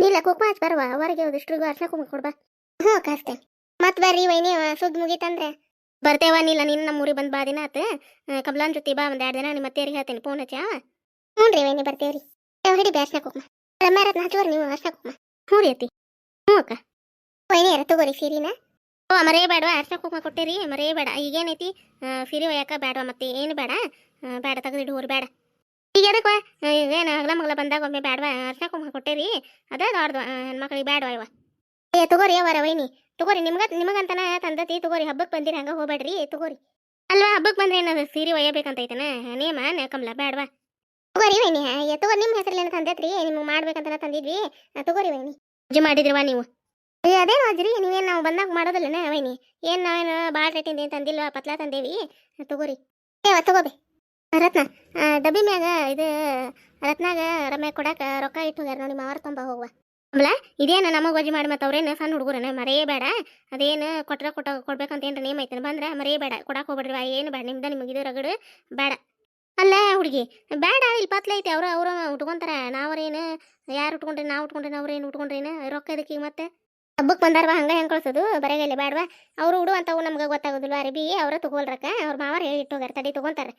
ನೀಲ ಕುಕ್ಮ ಹಚ್ಚಿ ಬರುವ, ಹೊರಗೆ ಹೋದಷ್ಟ್ರಿಗೂ ಅರ್ಶನ ಕುಂಕುಮ ಕೊಡ್ಬಾ ಹ್ಞೂ ಕಾಸ್ತೇನೆ ಮತ್ತೆ ಬರ್ರಿ ವೈನಿ ಸುದ್ದಿ ಮುಗೀತಂದ್ರೆ. ಬರ್ತೇವ ನೀಲ ನಿನ್ನ ನಮ್ಮೂರಿಗೆ ಬಂದ್ ಬಾ ದಿನ ಆತ. ಕಮಲಾನ್ ಜೊತೆ ಬಾ ಒಂದು ಎರಡು ದಿನ ನಿಮ್ಮ ಮತ್ತೆ ಹೇಳ್ತೀನಿ ಫೋನ್ ಹಚ್ಚಿ ಹ್ಞೂ ರೀ ವೈನಿ ಬರ್ತೇವ್ರಿ ಹಿಡಿ ಬೇ ಅರ್ಶನ ಕುಕ್ಮ ರಮ್ಯಾರತ್ನ ಹಚ್ಚುವರಿ ನೀವು, ಅರ್ಶನ ಕುಕ್ಮ ಹ್ಞೂ ರೀ ಅತ್ತಿ. ಹ್ಞೂ ಅಕ್ಕ. ವೈನಿ ಯಾರ ತಗೋರಿ ಸೀರಿನ. ಓ, ಮರೇ ಬೇಡವಾ ಅರ್ಶನ ಕುಕ್ಮ ಕೊಟ್ಟಿರಿ ಮರೇ ಬೇಡ ಈಗೇನೈತಿ ಸೀರೆ ಒಯ್ಯಾಕ ಬೇಡವಾ ಮತ್ತೆ, ಏನು ಬೇಡ ಬೇಡ ತೆಗೆದಿಡು ಹೋರಿ ಬೇಡ ಈಗ ಎದಕ್ಕೆ ಏನು ಮಗಲ ಬಂದಾಗ ಒಮ್ಮೆ ಬ್ಯಾಡ್ವಾ? ಅರ್ಶನ ಕುಂಕುಮ ಕೊಟ್ಟೇರಿ. ಅದ ದೊಡ್ದು ಹೆಣ್ಮಕ್ಳಿಗೆ ಬೇಡವಾ ಇವ? ಏ, ತಗೋರಿ ಅವರ ವೈನಿ ತಗೋರಿ, ನಿಮ್ಗ, ನಿಮಗಂತನ ತಂದತಿ, ತಗೋರಿ. ಹಬ್ಬಕ್ಕೆ ಬಂದಿರಿ ಹಂಗ ಹೋಗ್ಬೇಡ್ರಿ. ತಗೋರಿ. ಅಲ್ವಾ ಹಬ್ಬಕ್ಕೆ ಬಂದ್ರೆ ಏನದು? ಸೀರೆ ಒಯ್ಯಬೇಕಂತ ಐತನ ನೇಮ ಕಮಲ ಬೇಡವಾ ತಗೋರಿ ವೈನಿ. ತಗೋರಿ ನಿಮ್ಮ ಹೆಸರಲ್ಲಿ ತಂದೈತ್ರಿ. ನಿಮ್ಗೆ ಮಾಡ್ಬೇಕಂತ ತಂದಿದ್ವಿ. ತಗೋರಿ ವೈನಿ. ಅಜ್ಜಿ ಮಾಡಿದ್ರಿವಾ ನೀವು? ಏ ಅದೇನು ಅಜ್ರಿ ನೀವೇನು ನಾವು ಬಂದಾಗ ಮಾಡೋದಿಲ್ಲನ ವೈನಿ? ಏನು ನಾವೇನು ಭಾಳ ರೇಟಿಂದ ಏನು ತಂದಿಲ್ಲ, ಪತ್ಲಾ ತಂದೇವಿ? ತಗೋರಿ. ಏ ತಗೋಬಿ ರತ್ನ ಡಬ್ಬಿ ಮ್ಯಾಗ ಇದು ರತ್ನಾಗ ರಮ್ಯಾಗ ಕೊಡಾಕ ರೊಕ್ಕ ಇಟ್ಟು ಹೋಗ್ಯಾರ ನೋಡಿ ಮಾವಾರ ತುಂಬ ಹೋಗುವ. ಆಮೇಲೆ ಇದೇನು ನಮಗೆ ಗೊಜ್ಜಿ ಮಾಡಿ ಮತ್ತೆ ಅವ್ರೇನು ಸಣ್ಣ ಹುಡುಗರನ್ನ ಮರೆಯೇ ಬೇಡ. ಅದೇನು ಕೊಟ್ರ ಕೊಟ್ಟ ಕೊಡ್ಬೇಕಂತ ಏನು ನೇಮ್ ಐತೆ ಬಂದ್ರೆ ಮರೆಯೇ ಬೇಡ ಕೊಡಕ್ಕೆ ಹೋಗ್ಬೇಡ್ರಿ ಏನು ಬೇಡ, ನಿಮ್ದು ನಿಮಗೆ ಇದು ರಗಡು ಬೇಡ. ಅಲ್ಲ ಹುಡುಗಿ, ಬೇಡ ಇಲ್ಲಿ ಪತ್ಲ ಐತೆ, ಅವ್ರು ಅವ್ರು ಉಟ್ಕೊಂತಾರ, ನಾವ್ರೇನು, ಯಾರು ಉಟ್ಕೊಂಡ್ರಿ, ನಾವು ಉಟ್ಕೊಂಡ್ರಿ ಅವ್ರೇನು ಉಟ್ಕೊಂಡ್ರೇನು, ರೊಕ್ಕ ಇದಕ್ಕೆ ಈಗ ಮತ್ತೆ? ಹಬ್ಬಕ್ಕೆ ಬಂದಾರವ ಹಂಗೆ ಹೆಂಗೆ ಕಳ್ಸೋದು ಬರೆಗಲ್ಲ ಬೇಡವಾ ಅವರು ಉಡುವಂಥವು ನಮ್ಗೆ ಗೊತ್ತಾಗೋದಿಲ್ಲ ಅರಿಬಿ ಅವರ ತಗೋಲ್ರಕ್ಕ ಅವ್ರ ಮಾವಾರ ಹೇಳಿ ಇಟ್ಟೋಗ್ಯಾರ, ತಡಿ ತಗೊಂತಾರೆ.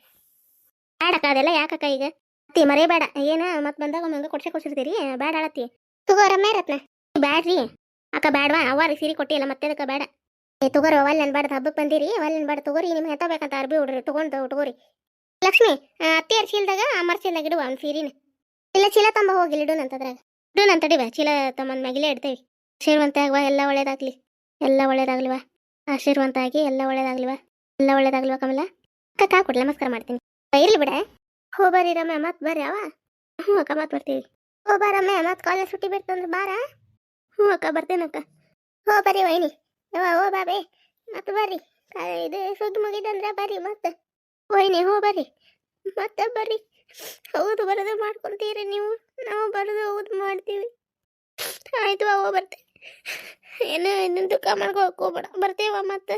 ಬೇಡಕ್ಕ ಅದೆಲ್ಲ ಯಾಕಕ್ಕ ಈಗ? ಅತ್ತಿ, ಮರೇ ಬೇಡ. ಏನ ಮತ್ ಬಂದಾಗ ಒಮ್ಮೆ ಹಂಗ ಕೊಡ್ಸೆ ಕೊಡ್ಸಿರ್ತೀರಿ? ಬೇಡ ಅಳತ್ತಿ ತಗೋ ರಮ್ಯ ರತ್ನ ಬ್ಯಾಡ್ರಿ. ಅಕ್ಕ ಬ್ಯಾಡ್ವಾ? ಅವ್ವಾರಿ ಸೀರೆ ಕೊಟ್ಟಿಲ್ಲ, ಮತ್ತೆ ಅದಕ್ಕೆ ಬೇಡ ಏ, ತಗೋರಿ ಒಲ್ಲೆ ಅನ್ಬಾರ್ದು ಹಬ್ಬಕ್ಕೆ ಬಂದಿರಿ? ಒಲ್ಲೆ ಅನ್ಬಾರ್ದು ತಗೋರಿ, ನಿಮ್ಗೆ ಹೆತ್ತ ಬೇಕಂತ ಅರ್ಬಿ ಹುಡ್ರಿ, ತಗೊಂಡು ತಗೋರಿ. ಲಕ್ಷ್ಮಿ ಅತ್ತಿ ಅರ್ಸಿಲ್ದಾಗ ಅಮ್ಮರ್ ಚೀಲದಾಗ ಇಡುವ ಅವ್ನ ಸೀರಿನ. ಇಲ್ಲ, ಚೀಲ ತಂಬ ಹೋಗಿಲ್ಲ ಇಡುನಂತದ್ರಾಗ ಇಡುನಂತಡಿವ ಚೀಲ ತಮ್ಮನ ಮ್ಯಾಗಿಲೇ ಇಡ್ತೇವಿ. ಆಶೀರ್ವಂತ ಆಗ್ವಾ, ಎಲ್ಲ ಒಳ್ಳೇದಾಗ್ಲಿ. ಎಲ್ಲ ಒಳ್ಳೇದಾಗ್ಲಿವಾ. ಆಶೀರ್ವಂತ ಆಗಿ, ಎಲ್ಲ ಒಳ್ಳೇದಾಗ್ಲಿವಾ. ಎಲ್ಲ ಒಳ್ಳೇದಾಗ್ಲಿವಾ ಕಮಲ. ಅಕ್ಕ ಕಾ ಕೊಡ್ಲಿ? ನಮಸ್ಕಾರ ಮಾಡ್ತೀನಿ. ಇರ್ಲಿ ಬಿಡ. ಹೋ, ಬರ್ರಿ ರಮ್ಯ, ಮತ್ ಬರ್ರಿ ಅವ. ಹ್ಞೂ ಅಕ್ಕ, ಮತ್ ಬರ್ತೀವಿ. ಹೋ, ಬಾ ರಮ್ಯ, ಮತ್ ಕಾಲೇಜ್ ಸುಟ್ಟಿ ಬಿಡ್ತಂದ್ರೆ ಬಾರ. ಹ್ಞೂ ಅಕ್ಕ ಬರ್ತೇನಕ್ಕ ಹೋ, ಬರ್ರಿ ವೈನಿ. ಯವ್ವ, ಹೋ, ಬಾ, ಬೇ. ಮತ್ತೆ ಬರ್ರಿ. ಇದು ಸುದ್ದಿ ಮುಗಿದಂದ್ರೆ ಬರ್ರಿ ಮತ್ತೆ ವೈನಿ, ಹೋ, ಬರ್ರಿ. ಮತ್ತೆ ಬರ್ರಿ. ಹೌದು, ಬರೋದು ಮಾಡ್ಕೊಂತೀರಿ ನೀವು. ನಾವು ಬರೋದು ಹೌದು ಮಾಡ್ತೀವಿ. ಆಯ್ತು ಅವ ಬರ್ತೇವೆ ಏನೋ ಇನ್ನೊಂದು ದುಃಖ ಮಾಡ್ಕೋಕ್ ಹೋಗ್ಬೇಡ. ಬರ್ತೇವ ಮತ್ತೆ.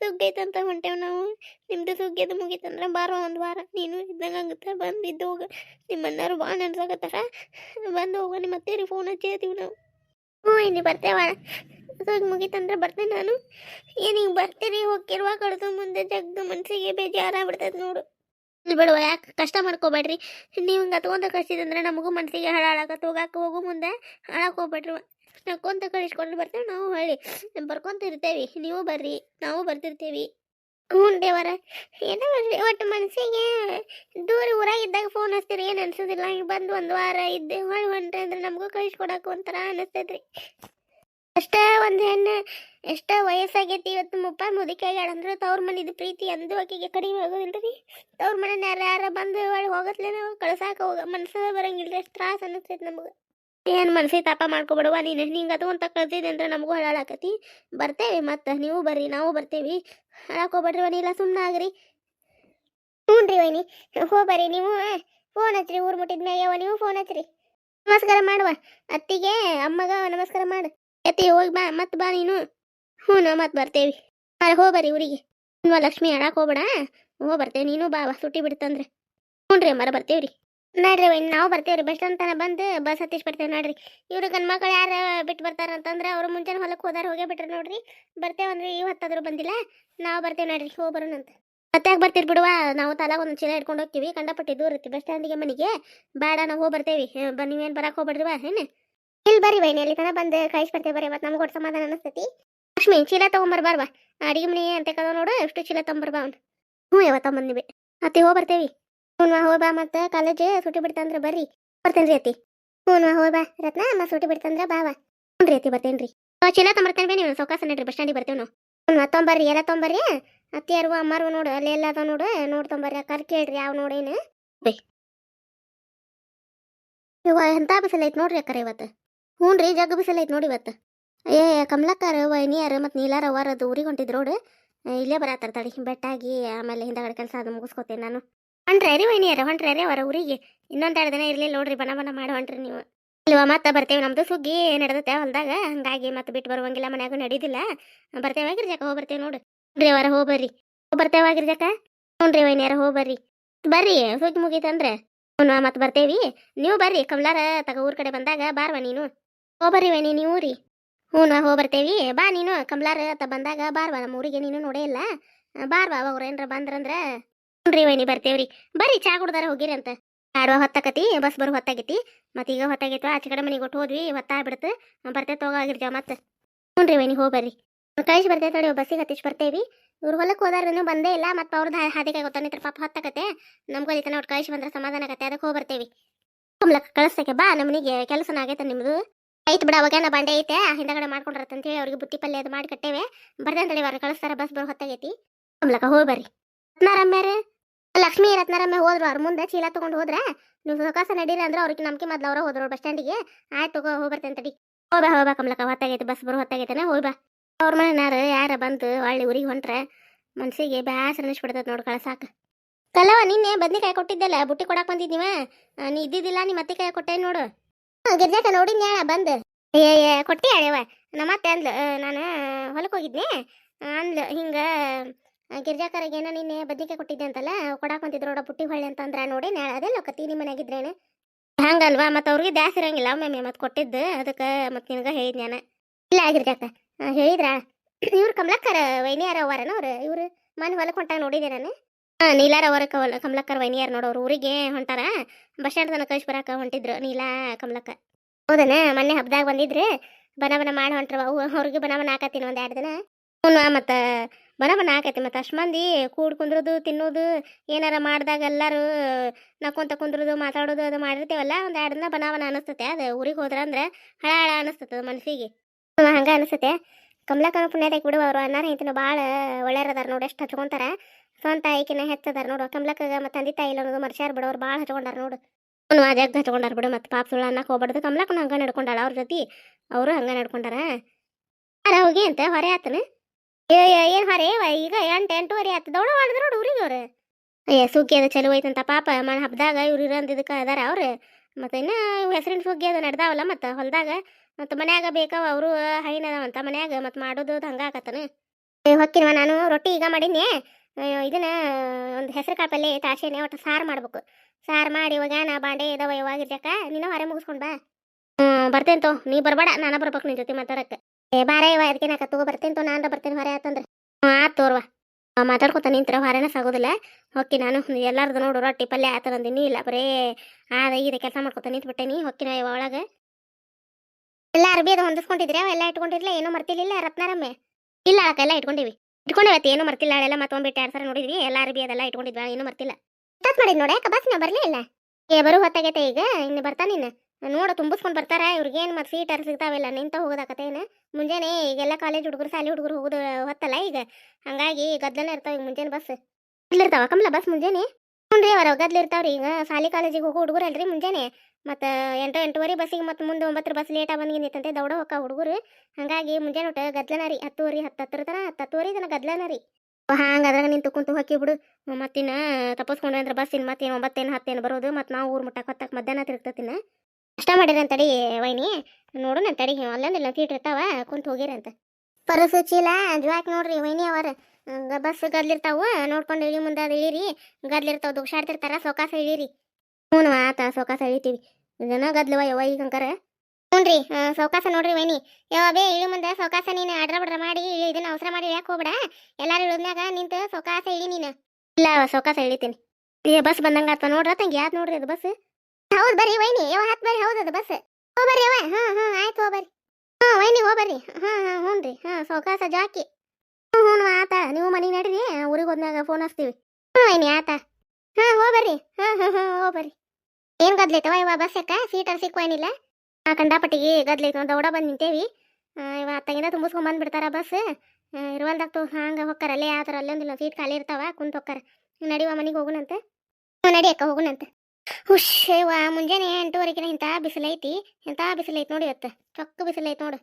ಸುಗ್ಗೈತಂತ ಹೊಂಟೇವು ನಾವು. ನಿಮ್ದು ಸುಗ್ಗಿದು ಮುಗೀತಂದ್ರೆ ಬಾರೋ ಒಂದು ವಾರ. ನೀನು ಇದ್ದಂಗೆ ಆಗುತ್ತೆ ಬಂದು ಇದ್ದು ಹೋಗ. ನಿಮ್ಮ ಭಾಳ ನೆನ್ಸಾಕತ್ತಾರ. ಬಂದು ಹೋಗೋ ನಿಮ್ಮ ಫೋನ್ ಹಚ್ಚಿ ನಾವು. ಹ್ಞೂ ಇಲ್ಲಿ ಬರ್ತೇವ ಸುಗ್ಗಿ ಮುಗೀತಂದ್ರೆ ಬರ್ತೇನೆ ನಾನು. ಏನು ಹಿಂಗೆ ಬರ್ತೀರಿ? ಹೋಗಿರುವ ಕಡ್ದು ಮುಂದೆ ಜಗ್ದು ಬೇಜಾರ ಬೇಜಾರಾಗ್ಬಿಡ್ತೈತೆ ನೋಡು. ಇಲ್ಲಿ ಬಿಡುವ ಯಾಕೆ ಕಷ್ಟ ಮಾಡ್ಕೋಬೇಡ್ರಿ. ನೀವು ಹಿಂಗೆ ಹತ್ಕೊಂತ ಕಷ್ಟಿದಂದ್ರೆ ನಮಗೂ ಮನಸ್ಸಿಗೆ ಹಾಳಾಗತ್ತೆ ಹೋಗಾಕ ಹೋಗು ಮುಂದೆ. ಹಾಳಾಕ್ ಹೋಗ್ಬೇಡ್ರಿ. ನಕ್ಕೊಂತ ಕಳಿಸ್ಕೊಂಡು ಬರ್ತೇವೆ. ನಾವು ಹೊಳ್ಳಿ ಬರ್ಕೊಂತ ಇರ್ತೇವಿ ನೀವು ಬರ್ರಿ, ನಾವು ಬರ್ತಿರ್ತೇವಿ. ಹ್ಞೂ ದೇವರ. ಏನೋ ಒಟ್ಟು ಮನಸ್ಸಿಗೆ ದೂರ ಊರಾಗಿದ್ದಾಗ ಫೋನ್ ಹಚ್ತೀರಿ, ಏನು ಅನ್ಸೋದಿಲ್ಲ. ಹಿಂಗೆ ಬಂದು ಒಂದು ವಾರ ಇದ್ದೆ ಹೊಳ್ಳಿ ಹೊಂಟ್ರೆ ಅಂದ್ರೆ ನಮಗೂ ಕಳಿಸ್ಕೊಡಕ್ಕೆ ಒಂಥರ ಅನಿಸ್ತೈತ್ರಿ. ಅಷ್ಟೇ ಒಂದು ಹೆಣ್ಣು, ಎಷ್ಟ ವಯಸ್ಸಾಗೈತಿ, ಇವತ್ತು ಮುಪ್ಪ ಮುದುಕಾಗ್ಯಾಳ ಅಂದ್ರೆ ತವ್ರ ಮನೇದು ಪ್ರೀತಿ ಅಂದು ಆಕೆಗೆ ಕಡಿಮೆ ಆಗೋದಿಲ್ಲ ರೀ ತವ್ರ ಮನೆ ಯಾರ ಯಾರ ಬಂದು ಒಳಗೆ ಹೋಗತ್ಲೇನೋ, ಕಳ್ಸಾಕ ಹೋಗ, ಮನ್ಸ ಬರಂಗಿಲ್ಲ ಎಷ್ಟು ತ್ರಾಸ ಅನ್ನಿಸ್ತೈತಿ ನಮಗೆ. ಏನು ಮನ್ಸಿಗೆ ತಾಪ ಮಾಡ್ಕೊಬಿಡುವ ನೀನು ನಿಂಗೆ ಅದು ಅಂತ ಕಳ್ಸಿದೆ ಅಂದ್ರೆ ನಮಗೂ ಹಾಳಾಕತಿ ಬರ್ತೇವೆ ಮತ್ತೆ ನೀವು ಬರ್ರಿ, ನಾವು ಬರ್ತೇವಿ. ಹಾಳಾಕೋಬೇಡ್ರಿ ವನಿಲ್ಲ ಸುಮ್ಮನೆ ಆಗ್ರಿ. ಹ್ಞೂ ರೀ ವೈನಿ ಹೋ ಬರ್ರಿ ನೀವು ಫೋನ್ ಹಚ್ಚಿರಿ ಊರು ಮುಟ್ಟಿದ ನೀವು ಫೋನ್ ಹಚ್ಚಿರಿ ನಮಸ್ಕಾರ ಮಾಡುವ, ಅತ್ತಿಗೆ, ಅಮ್ಮಗ ನಮಸ್ಕಾರ ಮಾಡು. ಎತ್ತಿ ಹೋಗಿ ಬಾ, ಮತ್ತೆ ಬಾ ನೀನು. ಹ್ಞೂ ಮತ್ತೆ ಬರ್ತೇವಿ. ಅಲ್ಲ ಹೋ ಬರ್ರಿ ಊರಿಗೆ. ಲಕ್ಷ್ಮಿ ಹೇಳಕ್ಕೆ ಹೋಗ್ಬೇಡ, ಹೋ ಬರ್ತೇವೆ ನೀನು ಬಾ ಬಾ ಸುಟ್ಟಿ ಬಿಡ್ತಂದ್ರೆ. ಹ್ಞೂ ರೀ ಅಮ್ಮಾರ, ಬರ್ತೇವ್ರಿ. ನೋಡ್ರಿ ವೈನ್, ನಾವು ಬರ್ತೇವ್ರಿ. ಬಸ್ ಸ್ಟ್ಯಾಂಡ್ ತನಕ ಬಂದು ಬಸ್ ಹತ್ತಿಸ್ ಬರ್ತೇವೆ ನೋಡ್ರಿ. ಇವ್ರು ಗಂಡು ಮಕ್ಳು ಯಾರು ಬಿಟ್ಟು ಬರ್ತಾರೆ ಅಂತಂದ್ರೆ ಅವ್ರು ಮುಂಜಾನೆ ಹೊಲಕ್ಕೆ ಹೋದಾರ ಹೋಗೇ ಬಿಟ್ರೆ ನೋಡ್ರಿ. ಬರ್ತೇವಂದ್ರೆ ಈ ಹತ್ತಾದ್ರು ಬಂದಿಲ್ಲ, ನಾವು ಬರ್ತೇವೆ ನೋಡ್ರಿ ಹೋಗಿ ಬರೋಣಂತ ಮತ್ತಾಗ ಬರ್ತೀರಿ ಬಿಡುವ, ನಾವು ತಲಾಗ ಒಂದು ಚೀಲ ಇಟ್ಕೊಂಡು ಹೋಗ್ತೀವಿ ಕಂಡಪಟ್ಟಿ ದೂರ ಇರ್ತೀವಿ ಬಸ್ ಸ್ಟ್ಯಾಂಡಿಗೆ ಮನೆಗೆ. ಬೇಡ, ನಾವು ಹೋಗಿ ಬರ್ತೇವಿ. ನೀವೇನು ಬರಕ್ಕೆ ಹೋಗ್ಬೇಡ್ರಿ ಬಾ ಏನು? ಇಲ್ಲಿ ಬರ್ರಿ ಬೈನಿ ಅಲ್ಲಿ ತನಕ ಬಂದು ಕಳಿಸಿ ಬರ್ತೇವೆ ಬರ್ರಿ ಮತ್ತೆ ನಮ್ಗೆ ಕೊಟ್ಟು ಸಮಾಧಾನ ಅನಿಸ್ತೈತಿ. ಲಕ್ಷ್ಮಿ, ಚೀಲ ತೊಗೊಂಬರ್ಬಾರ್ವಾ ಅಡಿಗೆ ಮನೆ ಅಂತ ಕದ ನೋಡು ಎಷ್ಟು ಚೀಲ ತೊಗೊಂಬರ್ಬಾ ಅವ್ನು. ಹ್ಞೂ, ಯಾವತ್ತ ಬಂದಿವಿ. ಅತ್ತೆ ಹೋಗಿ ಬರ್ತೇವಿ. ಹ್ಞೂ ಹೋಗಿ ಬಾ ಮತ್ತೆ ಕಾಲೇಜ್ ಸೂಟಿ ಬಿಡ್ತಂದ್ರೆ ಬರ್ರಿ. ಬರ್ತೇನೆ ರೀ ಅತ್ತಿ. ಹ್ಞೂ ಹೋಗಿ ಬಾ, ರತ್ನ ಅಮ್ಮ ಸೂಟಿ ಬಿಡ್ತಂದ್ರೆ ಬಾವ ಹ್ಞೂ ರೀ ಅತ್ತಿ, ಬರ್ತೇನ್ರಿ. ಚೀಲ ತೊಂಬರ್ತೇನೆ ಬೇ ನೀವು ಸೌಕಾಸ ನಡ್ರಿ, ಬಸ್ ಸ್ಟ್ಯಾಂಡಿಗೆ ಬರ್ತೇವೆ ನಾವು. ಹ್ಞೂ ತೊಂಬರ್ರಿ ಎಲ್ಲ ತೊಂಬರ್ರಿ ಅತ್ತಿಯಾರು ಅಮ್ಮಾರು ನೋಡು, ಅಲ್ಲಿ ಎಲ್ಲ ಅದಾವ ನೋಡು, ನೋಡಿ ತೊಂಬರ್ರಿ ಕರ್ ಕೇಳ್ರಿ, ಯಾವ ನೋಡೇನು ಬೈ. ಇವ ಎಂಥ ಬಿಸಿಲು ಐತೆ ನೋಡ್ರಿ ಅಕ್ಕರ ಇವತ್ತು. ಹ್ಞೂ ರೀ ಜಗ್ಗ ಬಿಸಿಲು ನೋಡಿ ಇವತ್ತು. ಏ, ಕಮಲಕ್ಕಾರ ವೈನಿಯರ್ ಮತ್ತು ನೀಲಾರ ಅವರದು ಊರಿಗೆ ಹೊಂಟಿದ್ರು ನೋಡು ಇಲ್ಲೇ ಬರತ್ತಾರ ತಡಿ ಬೆಟ್ಟಾಗಿ, ಆಮೇಲೆ ಹಿಂದಗಡೆ ಕೆಲಸ ಅದು ಮುಗಿಸ್ಕೋತೇನೆ ನಾನು. ಹೊಂಟ್ರೆ ರೀ ವೈನಿಯರ ಹೊಂಟ್ರೆ ರೀ ಅವರ ಊರಿಗೆ. ಇನ್ನೊಂದು ಎರಡು ದಿನ ಇರಲಿಲ್ಲ ನೋಡ್ರಿ ಬನ ಬನ ಮಾಡಿ ಹೊಂಟ್ರಿ ನೀವು. ಇಲ್ವಾ, ಮತ್ತೆ ಬರ್ತೇವೆ, ನಮ್ದು ಸುಗ್ಗಿ ನಡೆದತ್ತೆ ಹೊಲ್ದಾಗ. ಹಂಗಾಗಿ ಮತ್ತೆ ಬಿಟ್ಟು ಬರುವಂಗಿಲ್ಲ, ಮನ್ಯಾಗು ನಡೀದಿಲ್ಲ. ಬರ್ತೇವೆ ಗಿರ್ಜಾಕ ಹೋಗಿ ಬರ್ತೇವೆ ನೋಡು. ರೀ ಅವರ, ಹೋಗಿ ಬರ್ರಿ. ಹೋಗಿ ಗಿರ್ಜಾಕ ಹ್ಞೂ ರೀ ವೈನಿಯರ, ಹೋಗಿ ಬರ್ರಿ. ಬರ್ರಿ, ಸುಗ್ಗಿ ಮುಗೀತಂದ್ರೆ. ಹ್ಞೂ ಮತ್ತೆ ಬರ್ತೇವಿ. ನೀವು ಬರ್ರಿ, ಕಮಲಾರ ತಗ ಊರ ಕಡೆ ಬಂದಾಗ ಬಾರ್ವ ನೀನು. ಹೋಗ್ಬರ್ರಿ ವೈನಿ, ನೀವು ರೀ ಹ್ಞೂ ಹೋಗಿ ಬರ್ತೇವಿ. ಬಾ ನೀನು, ಕಮಲಾರ ತ ಬಂದಾಗ ಬಾರ್ವಾ ನಮ್ಮ ಊರಿಗೆ ನೀನು ನೋಡೇ ಇಲ್ಲ. ಬಾರ್ವಾ ಅವ್ರು ಏನ್ರ ಬಂದ್ರಂದ್ರ ಹ್ಞೂ ವೈನಿ ಬರ್ತೇವ್ರಿ. ಬರ್ರಿ ಚಾ ಕುಡ್ದಾರ ಹೋಗಿರಿ ಅಂತ. ಆಡುವ ಹೊತ್ತಾಕತಿ, ಬಸ್ ಬರೋ ಹೊತ್ತಾಗೈತಿ. ಮತ್ತೆ ಈಗ ಹೊತ್ತಾಗೈತಿ ಆಚೆ ಕಡೆ ಮನೆಗೆ ಕೊಟ್ಟು ಹೋದ್ವಿ ಹೊತ್ತಾಗ್ಬಿಡ್ತು ಬರ್ತೇವೆ ತಗೋಗಿರ್ಜಾವ ಮತ್ತೆ. ಹ್ಞೂ ರೀ ವೈನಿ ಹೋಗಿ ಬರ್ರಿ. ಕಳಿಸಿ ಬರ್ತೇವೆ ನೋಡಿ ಬಸ್ಸಿಗೆ ಹತ್ತಿಸಿ ಬರ್ತೇವಿ. ಇವ್ರ ಹೊಲಕ್ಕೆ ಹೋದಾರನು ಬಂದೇ ಇಲ್ಲ, ಮತ್ತೆ ಅವ್ರದ್ದು ಹಾದಿಗೆ ಗೊತ್ತಾನಿತ್ರ ಪಾಪ ಹೊತ್ತಾಕತೆ ನಮ್ಗೂ ಅದಕ್ಕೆ ನಾವು ಕಳಿಸಿ ಬಂದ್ರೆ ಸಮಾಧಾನ ಆಗತ್ತೆ ಅದಕ್ಕೆ ಹೋಗಿ ಬರ್ತೇವಿ. ಕಮ್ಲಕ್ಕ ಕಳಿಸ್ತಕ್ಕೆ ಬಾ ನಮ್ಮನಿಗೆ ಕೆಲಸನ ಆಗೈತೆ ನಿಮ್ದು. ಐತ್ ಬಿಡ ಅವಾಗ ನಾ ಬಂಡೆ ಐತೆ, ಹಿಂದಗಡೆ ಮಾಡ್ಕೊಂಡ್ರತ್ತ ಅಂತೇಳಿ ಅವ್ರಿಗೆ ಬುತ್ತಿ ಪಲ್ಯ ಅದು ಮಾಡಿ ಕಟ್ಟೇವೆ. ಬರ್ದಂತ ಹೇಳಿ ಅವ್ರು ಕಳಿಸ್ತಾರ, ಬಸ್ ಬರೋ ಹೊತ್ತಾಗೈತಿ. ಕಮ್ಲಕ್ಕ ಹೋಗಿ ಬರ್ರಿ. ರತ್ನಾರಮ್ಯಾರ ಲಕ್ಷ್ಮಿ ರತ್ನಾರಮ್ಮ ಹೋದ್ರು, ಅವ್ರ ಮುಂದೆ ಚೀಲ ತಗೊಂಡು ಹೋದ್ರೆ ನೀವು ಸೊಕಾಸ ನಡೀರಿ ಅಂದ್ರೆ ಅವ್ರಿಗೆ ನಂಬಿಕೆ ಮೊದ್ಲು ಅವ್ರ ಹೋದ್ರು ಬಸ್ ಸ್ಟ್ಯಾಂಡಿಗೆ. ಆಯ್ತು ತಗೋ ಹೋಗಿ ಬರ್ತೇನೆ ತಡಿ ಹೋಗ್ಬಾ ಹೋಗ್ಬಾ ಕಮಲಕ ಹೊತ್ತಾಗೈತೆ, ಬಸ್ ಬರೋ ಹೊತ್ತಾಗೈತೆ ಹೋಗ್ಬಾ ಅವ್ರ ಮನೆಯಾರ ಯಾರ ಬಂದು ಒಳ್ಳೆ ಊರಿಗೆ ಹೊಂಟ್ರೆ ಮನ್ಸಿಗೆ ಬ್ಯಾಸರ ಅನಿಸ್ಬಿಡ್ತೈತೆ ನೋಡಿ ಕಳ್ಸಾಕ ಕಲವ ನಿನ್ನೆ ಬದ್ನಿಕಾಯಿ ಕೊಟ್ಟಿದ್ದಲ್ಲ, ಬುಟ್ಟಿ ಕೊಡಕ್ ಬಂದಿದ್ದೀವ ನೀ ಇದ್ದಿದ್ದಿಲ್ಲ ನಿಮ್ಮ ಮತ್ತೆ ಕಾಯಿ ಕೊಟ್ಟೆ ನೋಡು. ಗಿರ್ಜಾಕ ನೋಡಿ ಬಂದು. ಏ ಏ, ಕೊಟ್ಟಿ ಅಳೆವ ನಮ್ಮ ಅತ್ತೆ ಅಂದ್ಲು ನಾನು ಹೊಲಕ್ಕೆ ಹೋಗಿದ್ನೆ. ಅಂದ್ಲು, ಹಿಂಗ ಗಿರ್ಜಾಕರಿಗೆ ನಿನ್ನೆ ಬದ್ನಿಕಾಯಿ ಕೊಟ್ಟಿದ್ದೆ ಅಂತಲ್ಲ ಕೊಡಾಕ್ ನೋಡ ಪುಟ್ಟಿ ಹೊಳ್ಳಿ ಅಂತಂದ್ರ ನೋಡಿ ನಾಳೆ ಅದೇ ಕತ್ತಿ ನಿಮ್ಮ ಮನೆಯಾಗಿದ್ರೇನೆ ಹಂಗಲ್ವಾ ಮತ್ತೆ ಅವ್ರಿಗೆ ದಾಸ್ ಇರಂಗಿಲ್ಲ ಒಮ್ಮೆ ಮತ್ತೆ ಕೊಟ್ಟಿದ್ದು ಅದಕ್ಕೆ ಮತ್ತೆ ನಿನಗೆ ಹೇಳಿದ್ ನಾನು. ಇಲ್ಲ ಗಿರ್ಜಾಕ ಆ, ಹೇಳಿದ್ರ? ಇವ್ರು ಕಮಲಕ್ಕರ ವೈನಿಯಾರ ಅವರನ ಅವ್ರು? ಇವ್ರು ಮನೆ ಹೊಲಕ್ಕೆ ಹೊಂಟಾಗ ನೋಡಿದೆ ನಾನು. ಹಾಂ ನೀಲಾರ ಅವರ ಕವಲ ಕಮಲಕ್ಕರ್ ವೈನಿಯಾರ್ ನೋಡೋರು ಊರಿಗೆ ಹೊಂಟಾರ? ಬಸ್ ಸ್ಟ್ಯಾಂಡ್ ತನಕ ಬರಾಕ ಹೊಂಟಿದ್ರು ನೀಲಾ ಕಮಲಕ್ಕ. ಹೌದನ ಮೊನ್ನೆ ಹಬ್ಬದಾಗ ಬಂದಿದ್ರು ಬನಬನ ಬನ ಮಾಡಿ ಹೊಂಟ್ರವ ಅವು ಅವ್ರಿಗೆ ಬನ ಬನ ಹಾಕತ್ತೀನಿ ಒಂದು ಎರಡು ದಿನ. ಹ್ಞೂ ಮತ್ತು ಬನ ಹಾಕೈತಿ ಮತ್ತು ಅಷ್ಟು ಮಂದಿ ಕೂಡ್ ಕುಂದ್ರದು, ತಿನ್ನೋದು, ಏನಾರ ಮಾಡಿದಾಗ ಎಲ್ಲರೂ ನಕ್ಕೊಂತ ಕುಂದ್ರದು, ಮಾತಾಡೋದು, ಅದು ಮಾಡಿರ್ತೇವಲ್ಲ, ಒಂದು ಎರಡು ದಿನ ಬನಾವನ ಬನ ಅನಿಸ್ತತೆ. ಅದು ಊರಿಗೆ ಹೋದ್ರಂದ್ರೆ ಹಳ ಹಳ ಅನಿಸ್ತದೆ ಮನಸ್ಸಿಗೆ ಹಂಗೆ ಅನಿಸ್ತತೆ. ಕಮಲಾಕನ ಪುಣ್ಯದಾಗ ಬಿಡು ಅವರು ಅನ್ನಾರ ಇಂತ ಭಾಳ ಒಳ್ಳೆಯರದಾರ ನೋಡಿ ಎಷ್ಟು ಹಚ್ಕೊಂತಾರ. ಸ್ವಂತ ಐಕಿನ ಹೆಚ್ಚದಾರ ನೋಡು. ಕಮಲಕ್ಕಾಗ ಮತ್ತು ತಂದೆ ತಾಯಿ ಇಲ್ಲ ಅನ್ನೋದು ಮರ್ಸ್ಯಾರ ಬಿಡು ಅವ್ರು ಭಾಳ ಹಚ್ಕೊಂಡಾರ ನೋಡು. ಅವನು ಆ ಹಚ್ಕೊಂಡಾರ ಬಿಡು ಮತ್ತು ಪಾಪ ಸುಳ್ಳು ಅನ್ನಕ್ಕೆ ಹೋಗ್ಬಾರ್ದು. ಕಮಲಕ್ಕನ ಹಂಗೆ ನಡ್ಕೊಂಡಾಳ ಅವ್ರ ಜೊತೆ. ಅವರು ಹಂಗೆ ನಡ್ಕೊಂಡಾರ. ಅರ ಹೋಗಿ ಅಂತ ಹೊರೆ ಆತನ. ಏ ಏನು ಹರೇ ಈಗ ಎಂಟು ಎಂಟುವರೆ ದೌಡ ಮಾಡಿದ್ರು ನೋಡು ಊರಿಗೆ ಅವ್ರು. ಏ ಸುಗ್ಗಿ ಅದು ಚಲೋ ಐತಂತ ಪಾಪ. ಮನೆ ಹಬ್ಬದಾಗ ಇವ್ರು ಇರಂದಿದ್ದಕ್ಕೆ ಅದಾರ ಅವ್ರು. ಮತ್ತು ಇನ್ನು ಹೆಸರಿನ ಸುಗ್ಗಿ ಅದು ನಡ್ದಾವಲ್ಲ ಮತ್ತು ಹೊಲ್ದಾಗ. ಮತ್ತು ಮನ್ಯಾಗ ಬೇಕಾವ ಅವರು ಹೈನದಾವಂತ ಮನ್ಯಾಗ. ಮತ್ತು ಮಾಡೋದು ಹಂಗೆ ಆಕತ್ತನ. ಹೊಕ್ಕಿನವ ನಾನು ರೊಟ್ಟಿ ಈಗ ಅಯ್ಯೋ, ಇದನ್ನ ಒಂದು ಹೆಸರು ಕಾಳು ಪಲ್ಯ ತಾಸೇನೆ ಒಟ್ಟು ಸಾರು ಮಾಡ್ಬೇಕು. ಸಾರು ಮಾಡಿ ಇವಾಗ ನಾ ಬಾಂಡೆ ಇದಾವ ಯಾವಾಗಿರ್ಜಾಕ ನೀನು ಹೊರ ಮುಗಿಸ್ಕೊಂಡು ಬಾ. ಹ್ಞೂ ಬರ್ತೇನೆ ತೋ. ನೀ ಬರಬೇಡ ನಾನು ಬರ್ಬೇಕು ನಿನ್ನ ಜೊತೆ ಮಾತಾಡಕ್ಕೆ ಏ ಬಾರ ಇವ ಅದಕ್ಕೆ ನಾಕ ತಗೋ ಬರ್ತೀನಿ ತೋ ನಾನು ಬರ್ತೀನಿ ಹೊರ ಆತಂದ್ರೆ. ಆ ಆತು ತೋರ್ವ. ಮಾತಾಡ್ಕೊತ ನಿಂತ್ರ, ಹೊರನ ಸಾಗೋದಿಲ್ಲ. ಹೊಕ್ಕಿ ನಾನು ಎಲ್ಲಾರ್ದು ನೋಡು, ರೊಟ್ಟಿ ಪಲ್ಯ ಆತರ ಅಂದಿನಿ, ಇಲ್ಲ ಬರೇ ಆದ ಇದೆ ಕೆಲಸ ಮಾಡ್ಕೊತ ನಿಂತ್ಬಿಟ್ಟೇನಿ ಹೊಕ್ಕಿನ ಇವ ಒಳಗೆ. ಎಲ್ಲ ಅರ್ಬಿ ಅದು ಹೊಂದಿಸ್ಕೊಂಡಿದ್ರೆ ಎಲ್ಲ ಇಟ್ಕೊಂಡಿರ್ಲಿಲ್ಲ ಏನೋ ಮರ್ತಿರ್ಲಿಲ್ಲ, ರತ್ನಾರಮ್ಮೆ. ಇಲ್ಲ ಅಕ್ಕ ಎಲ್ಲ ಇಟ್ಕೊಂಡಿವಿ. ಇಟ್ಕೊಂಡಿವತ್ತು ಏನೋ ಮರ್ತಿಲ್ಲ ಅಳೆಲ್ಲ ಮತ್ತೊಂದು ಬಿಟ್ಟು ಎರಡು ಸಲ ನೋಡಿದ್ವಿ, ಎಲ್ಲ ಅರ್ಬಿ ಅದೆಲ್ಲ ಇಟ್ಕೊಂಡಿದ್ವಿ ಏನೂ ಮರ್ತಿಲ್ಲ. ಮಾಡಿದ್ ನೋಡಿ ಕಬಾಸ್ ಬಸ್ ನಾ ಬರಲೇ ಇಲ್ಲ. ಏ, ಬರು, ಹೊತ್ತಾಗೈತೆ ಈಗ, ಇನ್ನು ಬರ್ತಾನೆ ಇನ್ನು. ನೋಡು ತುಂಬಿಸ್ಕೊಂಡು ಬರ್ತಾರೆ ಇವ್ರಿಗೆ ಏನು ಮತ್ತೆ ಸೀಟ್ ಅರ್ ಸಿಗ್ತಾವೆಲ್ಲ, ನಿಂತ ಹೋಗೋದಾಕತ್ತೇನು? ಮುಂಜಾನೆ ಈಗೆಲ್ಲ ಕಾಲೇಜ್ ಹುಡುಗರು ಸಾಲಿ ಹುಡುಗರು ಹೋಗೋದು ಹೊತ್ತಲ್ಲ ಈಗ? ಹಂಗಾಗಿ ಗದ್ದಲನೇ ಇರ್ತಾವ ಈಗ ಮುಂಜಾನೆ ಬಸ್ ಗದ್ಲಿರ್ತಾವ ಕಮಲ ಬಸ್ ಮುಂಜಾನೆ? ಹ್ಞೂ ರೀ ಅವರ ಗದ್ದಲ ಇರ್ತಾವ್ರಿ ಈಗ, ಶಾಲೆ ಕಾಲೇಜಿಗೆ ಹೋಗೋ ಹುಡುಗರು ಅಲ್ರಿ ಮುಂಜಾನೆ? ಮತ್ತು ಎಂಟು ಎಂಟುವರೆ ಬಸ್ಸಿಗೆ ಮತ್ತು ಮುಂದೆ ಒಂಬತ್ತರ ಬಸ್ ಲೇಟಾಗಿ ನಿಂತಂತೆ ದೌಡ ಹೋಕ್ಕ ಹುಡುಗರು. ಹಂಗಾಗಿ ಮುಂಜಾನೆ ಒಟ್ಟು ಗದ್ಲನ ರೀ, ಹತ್ತುವರೆ ಹತ್ತು ಹತ್ತರ ತನ ಹತ್ತು ಹತ್ತುವರೆ ಗದ್ದಲನ ರೀ. ಹಂಗೆ ಅದ್ರಾಗ ನಿಂತು ಕುಂತು ಹಾಕಿ ಬಿಡು. ಮತ್ತಿನ್ನ ತಪ್ಪಿಸ್ಕೊಂಡ್ರೆ ಅಂದ್ರೆ ಬಸ್ ಇನ್ನು ಮತ್ತೇನು ಒಂಬತ್ತೇನು ಹತ್ತೇನು ಬರೋದು, ಮತ್ತು ನಾವು ಊರು ಮುಟ್ಟಕ್ಕೆ ಹೊತ್ತಕ್ಕೆ ಮಧ್ಯಾಹ್ನ ತಿರುಗ್ತತಿನ ಅಷ್ಟ ಮಾಡಿರಿ ಅಂತಡಿ ವೈನಿ. ನೋಡು ನನ್ನ ತಡಿ, ಅಲ್ಲಂದಿಲ್ಲ ಸೀಟ್ ಇರ್ತಾವ, ಕುಂತ ಹೋಗಿರಂತ ಪರಸು ಚೀಲ ನೋಡ್ರಿ ವೈನಿ ಅವರ. ಬಸ್ ಗದ್ಲಿರ್ತಾವ, ನೋಡ್ಕೊಂಡು ಇಳಿ ಮುಂದೆ ಅದು ಇಳಿರಿ. ಗದ್ಲಿರ್ತಾವ, ದುಗ್ಸಾಡ್ತಿರ್ತಾರ, ಸೊಕಾಸ ಇಳಿರಿ. ಹ್ಞೂ ಆತ ಸೊಕಾಸ ಇಳಿತೀವಿ. ಜನ ಗದ್ಲವ ಯವ್ವ ಈಗ ಹಂಗಾರ ಹ್ಞೂನ್ರಿ ಸೌಕಾಸ ನೋಡ್ರಿ ವೈನಿ. ಯಾವ ಬೇ, ಇಳಿ ಮುಂದೆ ಸೌಕಾಸ ನೀನು ಅಡ್ರ ಬಡ್ರ ಮಾಡಿ ಇದನ್ನ ಅವಸರ ಮಾಡಿ ಯಾಕೆ ಹೋಗ್ಬೇಡ. ಎಲ್ಲಾರು ಇಳಿದ್ಮ್ಯಾಗ ನಿಂತು ಸೌಕಾಸ ಇಳಿ ನೀನು. ಇಲ್ಲ, ಸೌಕಾಸ ಇಳಿತೀನಿ. ಬಸ್ ಬಂದಂಗ ಆತ ನೋಡ್ರ ತಂಗಿ, ಯಾವ್ದು ನೋಡ್ರಿ ಅದು ಬಸ್ ಹೌದು ಬರ್ರಿ ವೈನಿ ಯಾವ ಹತ್ತು ಬರ್ರಿ, ಹೌದು ಅದು ಬಸ್. ಹೋ ಬರ್ರಿ ಅವ ಹಾಂ ಹಾಂ, ಆಯ್ತು ಹೋ ಬರ್ರಿ. ಹಾಂ, ವೈನಿ ಹೋ ಬರ್ರಿ, ಹಾಂ ಹಾಂ ಹ್ಞೂ ರೀ, ಹಾಂ, ಸೌಕಾಸ ಜಾಕಿ. ಹ್ಞೂ ಹ್ಞೂ ಆತ, ನೀವು ಮನೆಗೆ ನಡೀರಿ ಊರಿಗೆ ಹೋದ್ಮ್ಯಾಗ ಫೋನ್ ಹಚ್ತೀವಿ. ಹ್ಞೂ ವೈನಿ, ಆತ. ಹಾಂ, ಹೋ ಬರ್ರಿ, ಹಾಂ ಹಾಂ ಹಾಂ, ಹೋ ಬರ್ರಿ. ಏನು ಇವ ಬಸ್ ಯಾಕ? ಸಿಕ್ಕ ಸಿಕ್ವೇನಿಲ್ಲ ಆ, ಕಂಡಾಪಟ್ಟಿಗೆ ಗದ್ಲೈತೆ ದೌಡ ಬಂದು ನಿಂತೇವಿ. ಇವ ಅತ್ತಗಿಂದ ತುಂಬಿಸ್ಕೊಂಡ್ ಬಂದ್ಬಿಡ್ತಾರ ಬಸ್. ಇರುವಲ್ದಾಗ ತೋ, ಹಂಗೆ ಹೊಕ್ಕಾರ, ಅಲ್ಲೇ ಆ ಥರ ಅಲ್ಲೊಂದಿಲ್ಲ ಸೀಟ್ ಖಾಲಿ ಇರ್ತಾವ, ಕುಂತ ಹೊಕ್ಕಾರ. ನಡಿವ ಮನೆಗೆ ಹೋಗುಣಂತೆ ನಡಿ ಅಕ್ಕ ಹೋಗುಣಂತ ಹುಷೇವ ಮುಂಜಾನೆ ಎಂಟೂವರೆಗಿನ ಇಂಥ ಬಿಸಿಲೈತಿ ಎಂಥ ಬಿಸಿಲೈತಿ ನೋಡಿ ಇವತ್ತು. ಚೊಕ್ಕ ಬಿಸಿಲೈತಿ ನೋಡು.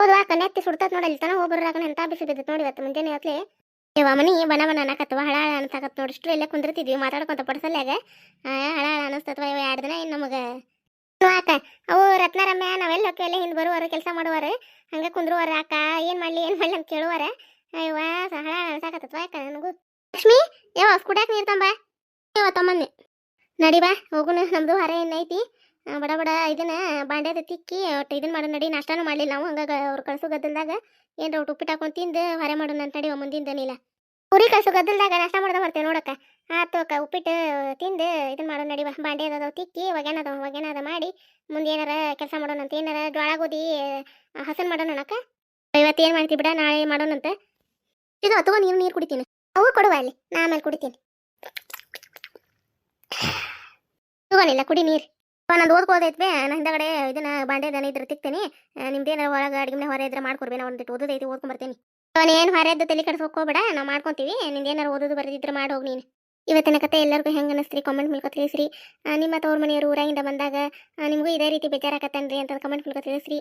ಹೌದು ಅಕ್ಕ ನೆತ್ತಿ ಸುಡ್ತತ್ ನೋಡಿ ಅಲ್ಲಿ ತನ ಹೋಗ್ಬರ್ರಾಕ ಎಂಥ ಬಿಸಿಲು ಬಿದ್ದೈತೆ ನೋಡಿ ಇವತ್ತು, ಮುಂಜಾನೆ ಹೊತ್ಲೆ. ಇವ ಮನಿ ಬನ ಬನ ಅನ್ನಕತ್ತವ ಹಳ ಹಳ ಅನ್ಸಾಕತ್ ನೋಡಿ. ಇಷ್ಟು ಇಲ್ಲೇ ಕುಂದಿರ್ತಿದ್ವಿ, ಮಾತಾಡ್ಕೊಂತ ಪಡ್ಸಲ್ಯಾಗ. ಹಳ ಹಳ ಅನಿಸ್ತತ್ವ ಇವ ಎರಡು ದಿನ ಇನ್ನು ನಮಗೆ. ಆಕ, ಅವು ರತ್ನಾರಮ್ಯ ನಾವೆಲ್ಲ ಹೊಕ್ಕಿವೆಲ್ಲ ಹಿಂದೆ ಬರುವಾರ ಕೆಲಸ ಮಾಡುವಾರ ಹಂಗೆ ಕುಂದ್ರುವಾರ ಅಕ್ಕ ಏನು ಮಾಡಲಿ ಏನು ಮಾಡಲಿ ಅಂತ ಕೇಳುವಾರ ಅಯ್ಯವ್ವ ಹಳ ಅನ್ಸಾಕತ್ತತ್ವ ಯಾಕ ನನಗೂ. ಲಕ್ಷ್ಮಿ ಯಾವ ಸ್ಕೂಟ್ಯಾಕ ನೀರು ತಂಬ. ಯಾವ ತಮ್ಮನ್ನೆ ನಡಿ ಬಾ ಹೋಗುಣ ನಮ್ದು ಹೊರ ಏನೈತಿ ಬಡ ಬಡ ಇದನ್ನ ಬಾಂಡ್ಯದ ತಿಕ್ಕಿ ಒಟ್ಟು ಇದನ್ನ ಮಾಡೋ ನಡಿ, ನಾಷ್ಟಾನು ಮಾಡಲಿಲ್ಲ ನಾವು ಹಂಗಾಗಿ ಅವ್ರು ಕಳ್ಸೋ ಗದ್ದಲ್ದಾಗ ಏನ್ರ ಒಟ್ಟು ಉಪ್ಪಿಟ್ಟು ಹಾಕೊಂಡು ತಿಂದು ಹೊರ ಮಾಡೋಣ ಅಂತ ನಡಿವ ಮುಂದಿನ ಕುರಿ ಕಳ್ಸೋ ಗದ್ದಲ್ದಾಗ ನಾಷ್ಟ ಮಾಡೋದ ಬರ್ತೇವೆ ನೋಡಕ್ಕ. ಆತು ಅಕ್ಕ ಉಪ್ಪಿಟ್ಟು ತಿಂದು ಇದನ್ನ ಮಾಡೋ ನಡಿವ ಬಾಂಡೆ ತಿಕ್ಕಿ ಒಗ್ಯಾನದ ಒಗ್ಯಾನದ ಮಾಡಿ ಮುಂದೆ ಏನಾರ ಕೆಲಸ ಮಾಡೋಣ ಅಂತ, ಏನಾರ ಜ್ವಾಳ ಗೋಧಿ ಹಸನ್ ಮಾಡೋಣ ಅಕ್ಕ ಇವತ್ತು ಏನು ಮಾಡ್ತೀವಿ ಬಿಡ, ನಾಳೆ ಮಾಡೋಣಂತ ಇದು ಅಥವಾ ನೀರು ನೀರು ಕುಡಿತೀನಿ. ಅವು ಕೊಡುವ ಅಲ್ಲಿ, ನಾ ಆಮೇಲೆ ಕುಡಿತೀನಿ. ತಗೋನಿಲ್ಲ ಕುಡಿ ನೀರು. ನಾನು ಓದ್ಕೋದೈತ್ ಬೇ ನಾ ಹಿಂದಗಡೆ ಇದನ್ನ ಬಾಂಡೆ ದನ ಇದ್ರ ತಿಕ್ತೇನೆ. ನಿಮ್ದೇನಾರ ಒಳಗೆ ಅಡಿಗೆ ಹೊರ ಇದ್ರೆ ಮಾಡ್ಕೊಡ್ಬೇ ನಾ ಒಂದಿಟ್ಟು ಓದೋದೈತಿ ಏನ್ ಏನು ಹೊರೆದ್ದು ತಲೆ ಹೋಗ್ಕೋಬೇಡ, ನಾವು ಮಾಡ್ಕೊಂತೀವಿ. ನಿಂದೇನಾರು ಓದೋದು ಬರೆದಿದ್ರೆ ಮಾಡಿ ಹೋಗಿ ನೀನು. ಇವತ್ತಿನ ಕತೆ ಎಲ್ಲರಿಗೂ ಹೆಂಗೆ ಅನ್ನಿಸ್ರಿ ಕಾಮೆಂಟ್ ಮೂಲಕ ತಿಳಿಸ್ರಿ. ನಿಮ್ಮ ತವ್ರ ಮನೆಯವರು ಊರಾಗಿಂದ ಬಂದಾಗ ನಿಮಗೂ ಇದೇ ರೀತಿ ಬೇಜಾರಾಕತ್ತನ್ರಿ ಅಂತ ಕಮೆಂಟ್ ಮೂಲಕ ತಿಳಿಸ್ರಿ.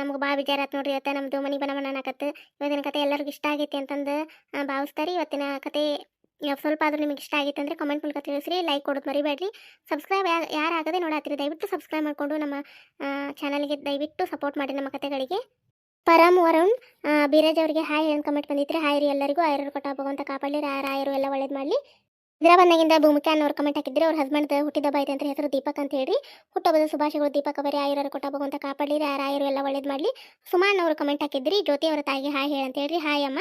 ನಮ್ಗೆ ಭಾಳ ಬೇಜಾರಾತ್ ನೋಡ್ರಿ ಅತ್ತ ನಮ್ಮದು ಮನೆ ಬನ ಅನ್ನಕತ್ತು. ಇವತ್ತಿನ ಕತೆ ಎಲ್ಲರಿಗೂ ಇಷ್ಟ ಆಗೈತಿ ಅಂತಂದು ಭಾವಿಸ್ತಾರೆ. ಇವತ್ತಿನ ಕತೆ ಸ್ವಲ್ಪ ಆದರೂ ನಿಮಗೆ ಇಷ್ಟ ಆಗಿತ್ತು ಅಂದರೆ ಕಮೆಂಟ್ ಮೂಲಕ ತಿಳಿಸ್ರಿ ಲೈಕ್ ಕೊಡೋದು ಮರಿಬೇಡ್ರಿ. ಸಬ್ಸ್ಕ್ರೈಬ್ ಯಾರು ಆಗದೆ ನೋಡತ್ತೀರಿ, ದಯವಿಟ್ಟು ಸಬ್ಸ್ಕ್ರೈಬ್ ಮಾಡಿಕೊಂಡು ನಮ್ಮ ಚಾನಲ್ಗೆ ದಯವಿಟ್ಟು ಸಪೋರ್ಟ್ ಮಾಡಿ ನಮ್ಮ ಕತೆಗಳಿಗೆ. ಪರಮ್ ವರುಣ್ ಬೀರಜ್ ಅವರಿಗೆ ಹಾಯ್ ಅಂತ ಕಮೆಂಟ್ ಬಂದಿದ್ರೆ ಹಾಯ್ ರೀ ಎಲ್ಲರಿಗೂ. ಆಯರು ಕೊಟ್ಟ ಭಗವಂತ ಕಾಪಾಡಲಿ. ರಾಯರು ಎಲ್ಲ ಒಳ್ಳೇದು ಮಾಡಲಿ. ಹೈದರಾಬಾದ್ನಾಗಿಂದ ಭೂಮಿಕೆ ಅನ್ನೋರು ಕಮೆಂಟ್ ಹಾಕಿದ್ರೆ ಅವ್ರ ಹಸ್ಬೆಂಡ್ ಹುಟ್ಟಿದ ಐತೆ ಅಂತ ಹೆಸರು ದೀಪಕ್ ಅಂತ ಹೇಳಿ ಹುಟ್ಟುಹಬ್ಬದ ಶುಭಾಶಯಗಳು ದೀಪಕ್ ಅವರೇ. ಆಯುರ ಕೊಟ್ಟ ಭಗವಂತ ಕಾಪಾಡಲಿ. ರಾಯರು ಎಲ್ಲ ಒಳ್ಳೇದು ಮಾಡಲಿ. ಸುಮಾನ್ ಅವರು ಕಮೆಂಟ್ ಹಾಕಿದ್ರಿ ಜ್ಯೋತಿ ಅವರ ತಾಯಿಗೆ ಹಾಯ್ ಹೇಳಿ ಅಂತ ಹೇಳಿ ಹಾಯ್ ಅಮ್ಮ.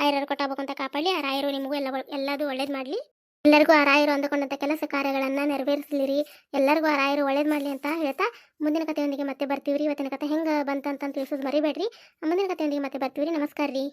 ಆಯುರ ಕೊಟ್ಟ ಭಗವಂತ ಕಾಪಾಡಲಿ. ಆ ರಾಯರು ನಿಮಗೂ ಎಲ್ಲ ಎಲ್ಲದೂ ಒಳ್ಳೇದು ಮಾಡಲಿ. ಎಲ್ಲರಿಗೂ ಆ ರಾಯರು ಅಂದುಕೊಂಡಂಥ ಕೆಲಸ ಕಾರ್ಯಗಳನ್ನು ನೆರವೇರಿಸಲಿರಿ. ಎಲ್ಲರಿಗೂ ಆ ರಾಯರು ಒಳ್ಳೇದು ಮಾಡಲಿ ಅಂತ ಹೇಳ್ತಾ ಮುಂದಿನ ಕಥೆಯೊಂದಿಗೆ ಮತ್ತೆ ಬರ್ತೀವಿ ರೀ ಇವತ್ತಿನ ಕಥೆ ಹೆಂಗೆ ಬಂತಂತ ತಿಳಿಸೋದು ಮರಿಬೇಡ್ರಿ. ಮುಂದಿನ ಕಥೆಯೊಂದಿಗೆ ಮತ್ತೆ ಬರ್ತೀವಿ ರೀ ನಮಸ್ಕಾರ ರೀ